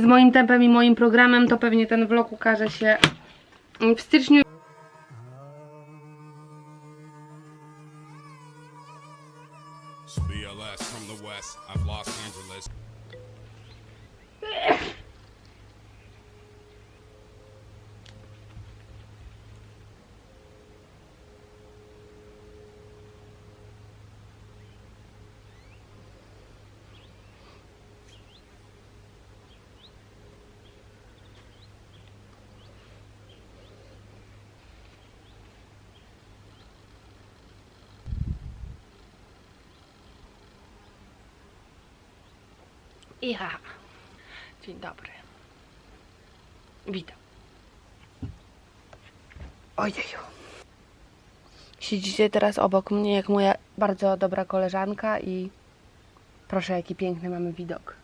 z moim tempem i moim programem, to pewnie ten vlog ukaże się w styczniu. Ja. Dzień dobry. Witam. Ojeju. Siedzicie teraz obok mnie jak moja bardzo dobra koleżanka i proszę jaki piękny mamy widok.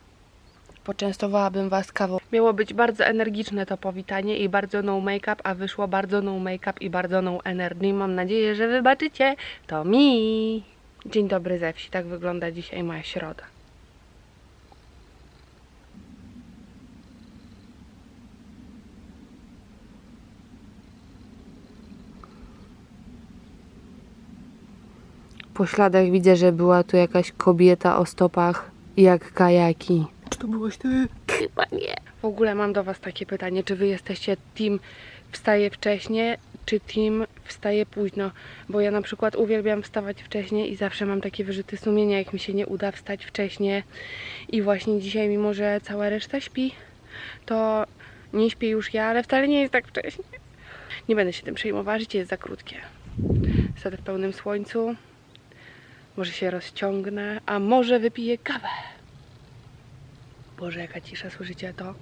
Poczęstowałabym was kawą. Miało być bardzo energiczne to powitanie i bardzo no make-up, a wyszło bardzo no make-up i bardzo no energy. Mam nadzieję, że wybaczycie. To mi. Dzień dobry ze wsi. Tak wygląda dzisiaj moja środa. Po śladach widzę, że była tu jakaś kobieta o stopach jak kajaki. Czy to byłeś ty? Chyba nie. W ogóle mam do was takie pytanie, czy wy jesteście team wstaje wcześnie, czy team wstaje późno? Bo ja na przykład uwielbiam wstawać wcześnie i zawsze mam takie wyrzuty sumienia, jak mi się nie uda wstać wcześnie. I właśnie dzisiaj, mimo że cała reszta śpi, to nie śpię już ja, ale wcale nie jest tak wcześnie. Nie będę się tym przejmowała, życie jest za krótkie. Wstadę w pełnym słońcu, może się rozciągnę, a może wypiję kawę. Boże, jaka cisza, słyszycie to?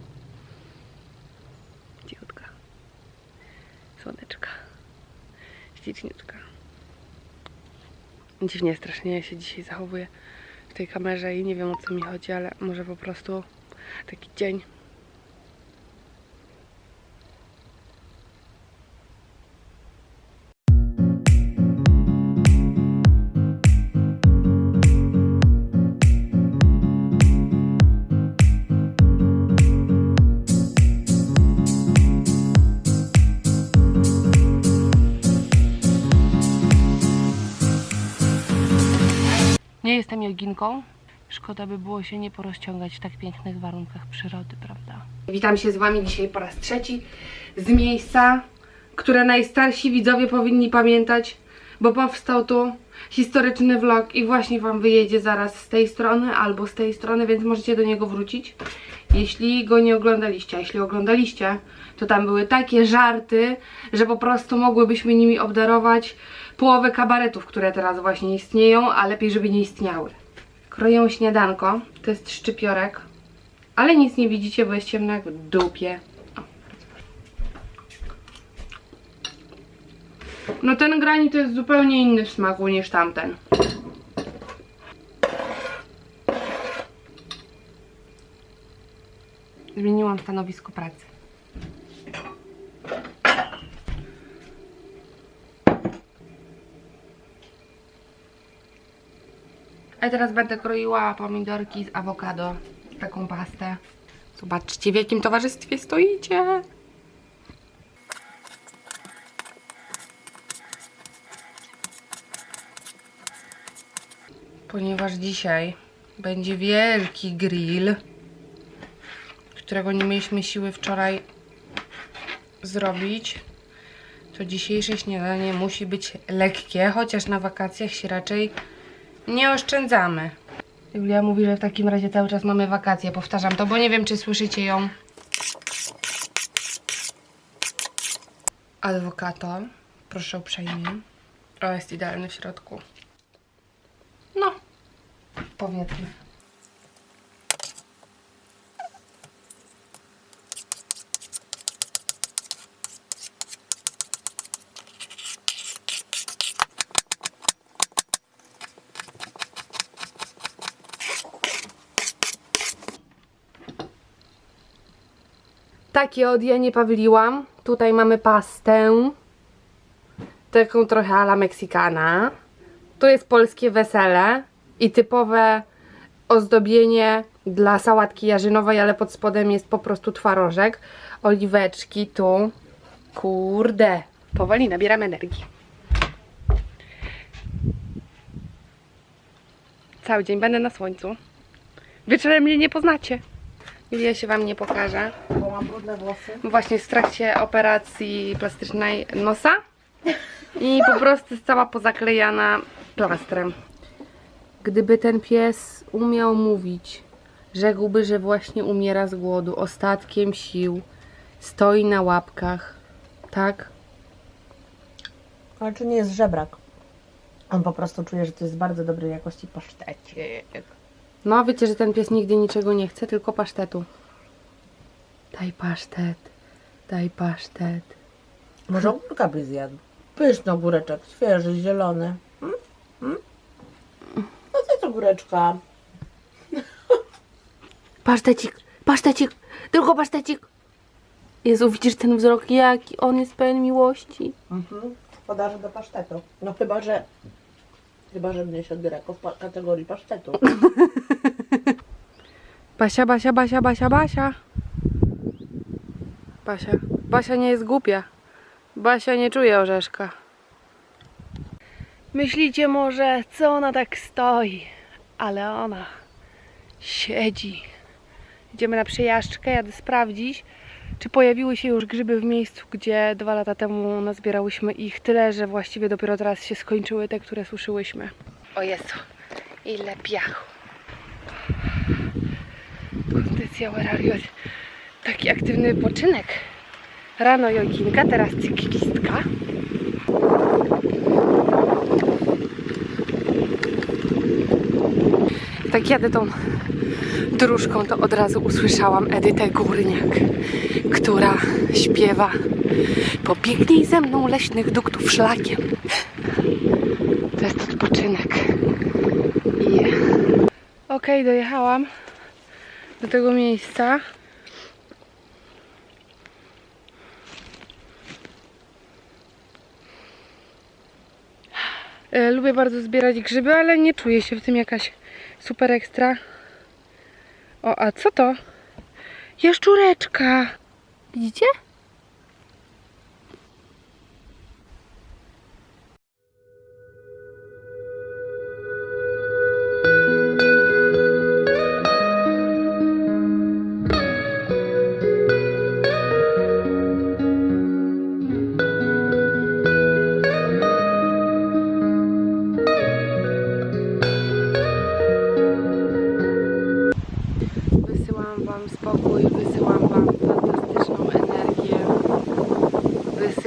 Cichutka. Słoneczka. Śliczniutka. Dziwnie, strasznie się dzisiaj zachowuję w tej kamerze i nie wiem o co mi chodzi, ale może po prostu taki dzień. Jestem joginką. Szkoda by było się nie porozciągać w tak pięknych warunkach przyrody, prawda? Witam się z Wami dzisiaj po raz trzeci z miejsca, które najstarsi widzowie powinni pamiętać, bo powstał tu historyczny vlog i właśnie Wam wyjedzie zaraz z tej strony albo z tej strony, więc możecie do niego wrócić. Jeśli go nie oglądaliście, a jeśli oglądaliście, to tam były takie żarty, że po prostu mogłybyśmy nimi obdarować połowę kabaretów, które teraz właśnie istnieją, a lepiej, żeby nie istniały. Kroję śniadanko, to jest szczypiorek, ale nic nie widzicie, bo jest ciemno jak w dupie. No ten granit to jest zupełnie inny w smaku niż tamten. Zmieniłam stanowisko pracy. A teraz będę kroiła pomidorki z awokado. Taką pastę. Zobaczcie, w jakim towarzystwie stoicie. Ponieważ dzisiaj będzie wielki grill, którego nie mieliśmy siły wczoraj zrobić, to dzisiejsze śniadanie musi być lekkie, chociaż na wakacjach się raczej nie oszczędzamy. Julia mówi, że w takim razie cały czas mamy wakacje. Powtarzam to, bo nie wiem, czy słyszycie ją. Adwokato, proszę uprzejmie. O, jest idealny w środku. No, powiedzmy. Takie od ja nie pawliłam. Tutaj mamy pastę. Taką trochę ala Meksykana. Tu jest polskie wesele i typowe ozdobienie dla sałatki jarzynowej, ale pod spodem jest po prostu twarożek. Oliweczki tu. Kurde, powoli nabieram energii. Cały dzień będę na słońcu. Wieczorem mnie nie poznacie. Julia się Wam nie pokaże. Bo mam brudne włosy. Właśnie w trakcie operacji plastycznej nosa. I po prostu jest cała pozaklejana plastrem. Gdyby ten pies umiał mówić, rzekłby, że właśnie umiera z głodu, ostatkiem sił, stoi na łapkach. Tak? Ale czy nie jest żebrak? On po prostu czuje, że to jest bardzo dobrej jakości pasztecik. No, wiecie, że ten pies nigdy niczego nie chce, tylko pasztetu. Daj pasztet. Daj pasztet. Może ogórka by zjadł. Pyszny ogóreczek, świeży, zielony. Hmm? Hmm? No to jest ogóreczka. Pasztecik, pasztecik, tylko pasztecik. Jezu, widzisz ten wzrok, jaki on jest pełen miłości. Mhm. Podarzy do pasztetu. No chyba, że... Chyba, że mnie się odbiera jako w kategorii pasztetu. Basia, Basia, Basia, Basia, Basia. Basia, Basia nie jest głupia. Basia nie czuje orzeszka. Myślicie może, co ona tak stoi, ale ona siedzi. Idziemy na przejażdżkę, jadę sprawdzić, czy pojawiły się już grzyby w miejscu, gdzie dwa lata temu nazbierałyśmy ich tyle, że właściwie dopiero teraz się skończyły te, które suszyłyśmy. O Jezu, ile piachu. Kondycja Warariot. Taki aktywny poczynek. Rano joginka, teraz cyklistka. Tak jadę tą dróżką, to od razu usłyszałam Edytę Górniak, która śpiewa Pobiegnij ze mną leśnych duktów szlakiem. To jest odpoczynek. I Okej, dojechałam do tego miejsca. E, Lubię bardzo zbierać grzyby, ale nie czuję się w tym jakaś super ekstra. O, a co to? Jaszczureczka! Widzicie?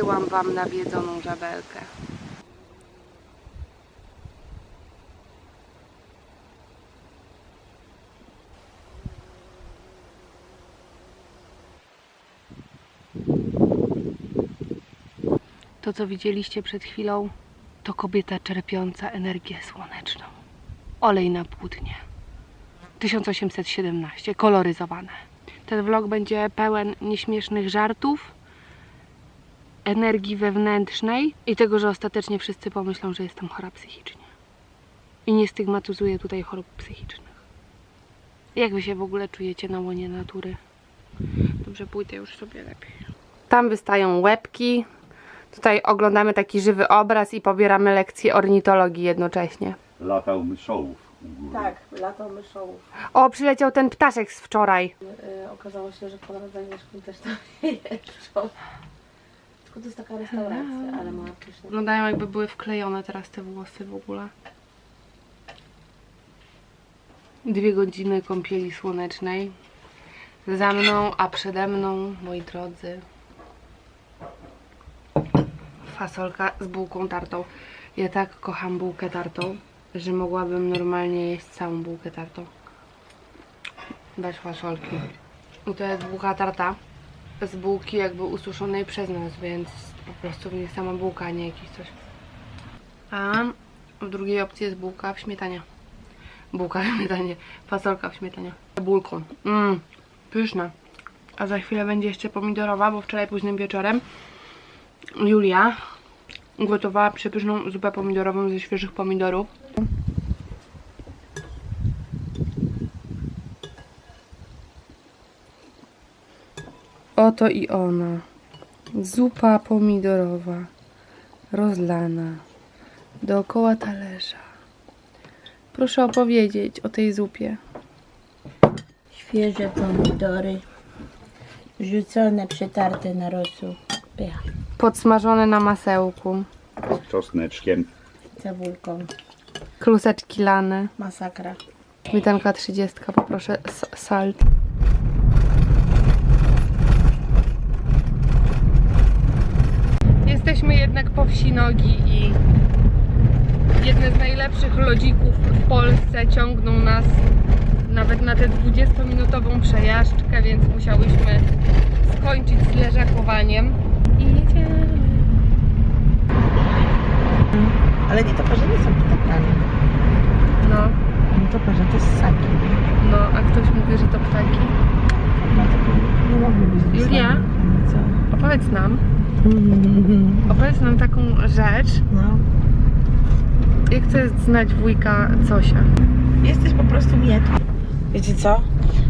Wysyłam Wam nawiedzoną żabelkę. To, co widzieliście przed chwilą, to kobieta czerpiąca energię słoneczną. Olej na płótnie. 1817, koloryzowane. Ten vlog będzie pełen nieśmiesznych żartów, energii wewnętrznej i tego, że ostatecznie wszyscy pomyślą, że jestem chora psychicznie. I nie stygmatyzuję tutaj chorób psychicznych. Jak wy się w ogóle czujecie na łonie natury? Dobrze, pójdę już sobie lepiej. Tam wystają łebki. Tutaj oglądamy taki żywy obraz i pobieramy lekcję ornitologii jednocześnie. latał myszołów. Tak, lato myszołów. O, przyleciał ten ptaszek z wczoraj. Yy, okazało się, że Konrad Zagnieszką też tam jeżdżą. To jest taka restauracja, ale ma pyszne. Wyglądają jakby były wklejone teraz te włosy w ogóle. Dwie godziny kąpieli słonecznej. Za mną, a przede mną, moi drodzy, fasolka z bułką tartą. Ja tak kocham bułkę tartą, że mogłabym normalnie jeść całą bułkę tartą. Bez fasolki. I to jest bułka tarta z bułki jakby ususzonej przez nas, więc po prostu w niej sama bułka, a nie jakiś coś. A w drugiej opcji jest bułka w śmietanie. Bułka w śmietanie, fasolka w śmietanie. Bułką. Mmm, pyszna. A za chwilę będzie jeszcze pomidorowa, bo wczoraj późnym wieczorem Julia gotowała przepyszną zupę pomidorową ze świeżych pomidorów. Oto i ona. Zupa pomidorowa, rozlana, dookoła talerza. Proszę opowiedzieć o tej zupie. Świeże pomidory, rzucone, przetarte na rosół. Pycha. Podsmażone na masełku, Z czosneczkiem. Cebulką. kluseczki lane, Masakra. śmietanka 30, poproszę s- salt. Jesteśmy jednak po wsi nogi i jedne z najlepszych lodzików w Polsce ciągną nas nawet na tę 20-minutową przejażdżkę, więc musiałyśmy skończyć z leżakowaniem. I jedziemy. Ale nie toperze nie są ptakami. No, Nie toperze to ssaki. no, a ktoś mówi, że to ptaki. Nie mogły być Julia? Co? Opowiedz nam, opowiedz nam taką rzecz, No. jak jest znać wujka Cosia. Jesteś po prostu miet. Wiecie co?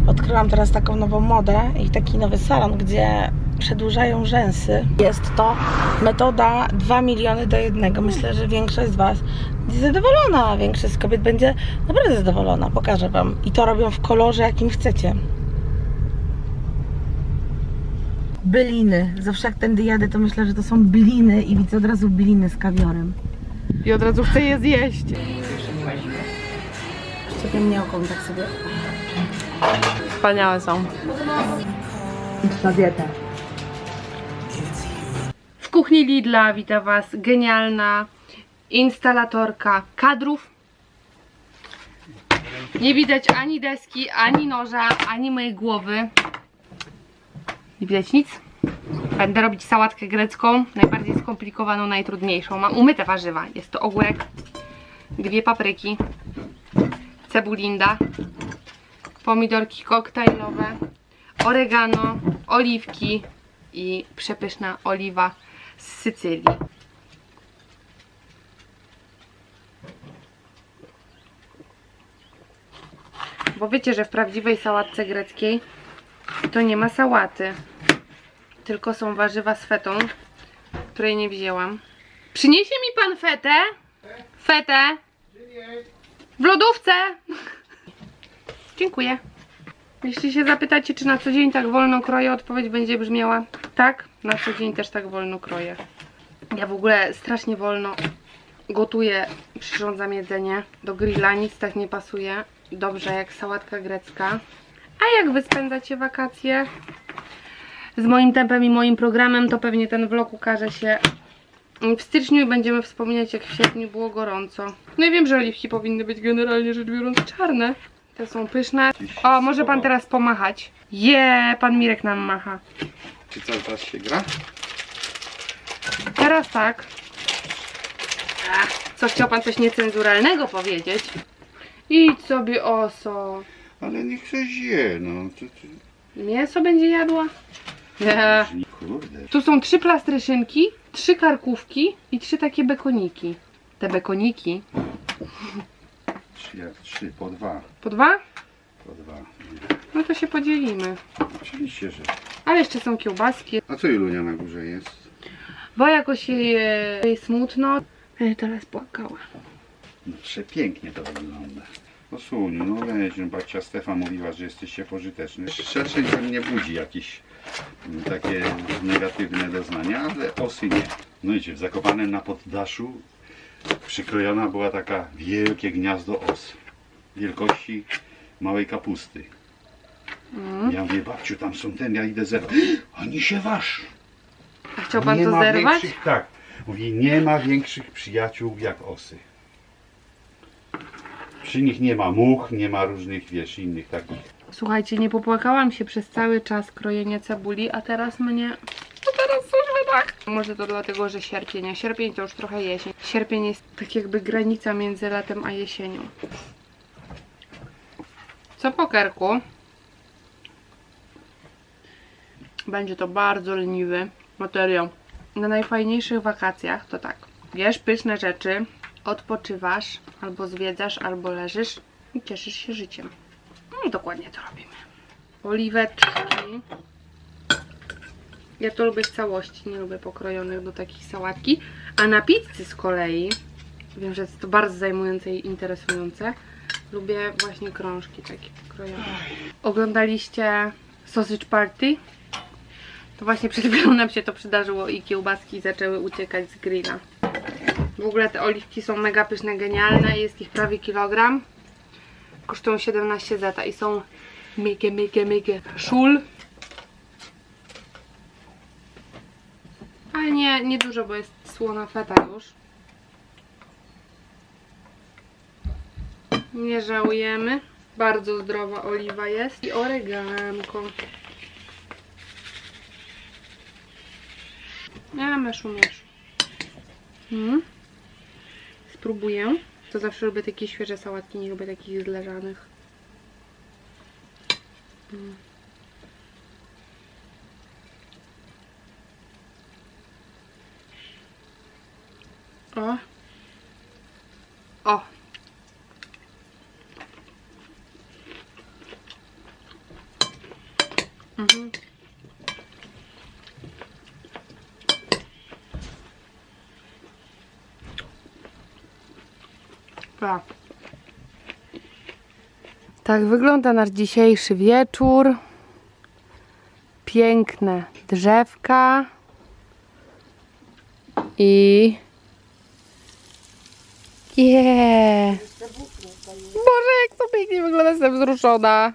Odkryłam teraz taką nową modę i taki nowy salon, gdzie przedłużają rzęsy. Jest to metoda 2 miliony do jednego. Myślę, że większość z Was jest zadowolona. Większość z kobiet będzie naprawdę zadowolona. Pokażę Wam. I to robią w kolorze, jakim chcecie. Byliny. Zawsze jak tędy jadę, to myślę, że to są bliny i widzę od razu bliny z kawiorem. I od razu chcę je zjeść. Szczepienioką tak sobie. Wspaniałe są. Na dietę. W kuchni Lidla wita Was genialna instalatorka kadrów. Nie widać ani deski, ani noża, ani mojej głowy. Nie widać nic. Będę robić sałatkę grecką, najbardziej skomplikowaną, najtrudniejszą. Mam umyte warzywa. Jest to ogórek, dwie papryki, cebulinda, pomidorki koktajlowe, oregano, oliwki i przepyszna oliwa z Sycylii. Bo wiecie, że w prawdziwej sałatce greckiej to nie ma sałaty, tylko są warzywa z fetą, której nie wzięłam. Przyniesie mi pan fetę? Fetę? W lodówce? Dziękuję. Jeśli się zapytacie, czy na co dzień tak wolno kroję, odpowiedź będzie brzmiała tak, na co dzień też tak wolno kroję. Ja w ogóle strasznie wolno gotuję, przyrządzam jedzenie. Do grilla nic tak nie pasuje. Dobrze jak sałatka grecka. A jak wy spędzacie wakacje? Z moim tempem i moim programem to pewnie ten vlog ukaże się w styczniu i będziemy wspominać jak w sierpniu było gorąco. No i wiem, że oliwki powinny być generalnie rzecz biorąc czarne. Te są pyszne. O, może pan teraz pomachać. Je, pan Mirek nam macha. Czy cały czas się gra? Teraz tak. Ach, co chciał pan coś niecenzuralnego powiedzieć? Idź sobie oso. Ale niech ktoś je, no. To, to... Mięso będzie jadła? Nie. Kurde. Tu są trzy plastryszynki, trzy karkówki i trzy takie bekoniki. Te bekoniki. Trzy, jak trzy, po dwa. Po dwa? Po dwa. No to się podzielimy. Oczywiście, że. Ale jeszcze są kiełbaski. A co Ilunia na górze jest? Bo jakoś jej, jej smutno. Ja teraz płakała. No, przepięknie to wygląda. No Suniu, no weź, no babcia Stefa mówiła, że jesteście pożyteczne. Szerszej we mnie budzi jakieś mm, takie negatywne doznania, ale osy nie. No idzie, w Zakopanem na poddaszu przykrojona była taka wielkie gniazdo os. Wielkości małej kapusty. Ja mówię, babciu, tam są ten, ja idę zerwać. Oni się waż. A chciał pan nie to ma zerwać? Większych, tak. Mówi, nie ma większych przyjaciół jak osy. Przy nich nie ma much, nie ma różnych, wiesz, innych takich. Słuchajcie, nie popłakałam się przez cały czas krojenia cebuli, a teraz mnie... No teraz wy tak. Może to dlatego, że sierpień, a sierpień to już trochę jesień. Sierpień jest tak jakby granica między latem a jesienią. Co po kerku? Będzie to bardzo leniwy materiał. Na najfajniejszych wakacjach to tak. Jesz pyszne rzeczy, odpoczywasz, albo zwiedzasz, albo leżysz i cieszysz się życiem. No i dokładnie to robimy. Oliweczki. Ja to lubię w całości, nie lubię pokrojonych do takich sałatki. A na pizzy z kolei, wiem, że jest to bardzo zajmujące i interesujące, lubię właśnie krążki takie pokrojone. Oglądaliście Sausage Party? To właśnie przed chwilą nam się to przydarzyło i kiełbaski zaczęły uciekać z grilla. W ogóle te oliwki są mega pyszne, genialne, jest ich prawie kilogram. Kosztują 17 zeta i są mega, mega, mega szul. Ale nie, nie dużo, bo jest słona feta już. Nie żałujemy. Bardzo zdrowa oliwa jest. I oreganko. Ja meszu, meszu. Mm. Spróbuję. To zawsze lubię takie świeże sałatki, nie lubię takich zleżanych. Mm. O. O. Mhm. Tak. Wygląda nasz dzisiejszy wieczór. Piękne drzewka. I... Yeah. Boże, jak to pięknie wygląda, jestem wzruszona.